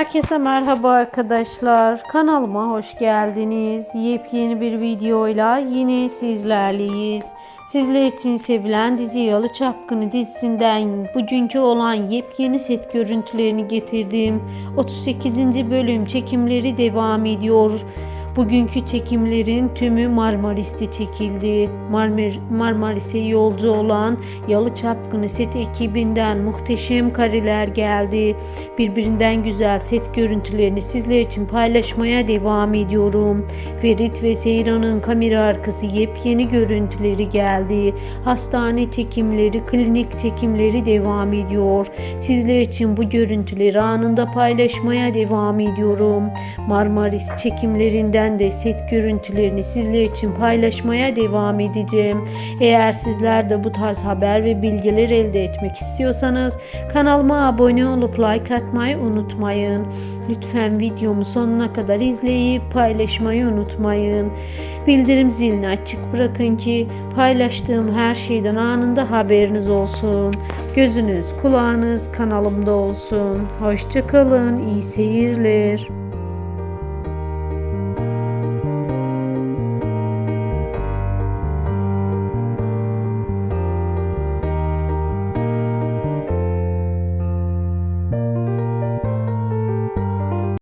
Herkese merhaba arkadaşlar. Kanalıma hoş geldiniz. Yepyeni bir videoyla yine sizlerleyiz. Sizler için sevilen dizi Yalı Çapkını dizisinden bugünkü olan yepyeni set görüntülerini getirdim. 38. bölüm çekimleri devam ediyor. Bugünkü çekimlerin tümü Marmaris'te çekildi. Marmar Marmaris'e yolcu olan Yalı Çapkını set ekibinden muhteşem kareler geldi. Birbirinden güzel set görüntülerini sizler için paylaşmaya devam ediyorum. Ferit ve Seyran'ın kamera arkası yepyeni görüntüleri geldi. Hastane çekimleri, klinik çekimleri devam ediyor. Sizler için bu görüntüleri anında paylaşmaya devam ediyorum. Marmaris çekimlerinden de set görüntülerini sizler için paylaşmaya devam edeceğim. Eğer sizler de bu tarz haber ve bilgiler elde etmek istiyorsanız kanalıma abone olup like atmayı unutmayın. Lütfen videomu sonuna kadar izleyip paylaşmayı unutmayın. Bildirim zilini açık bırakın ki paylaştığım her şeyden anında haberiniz olsun. Gözünüz kulağınız kanalımda olsun. Hoşçakalın, iyi seyirler.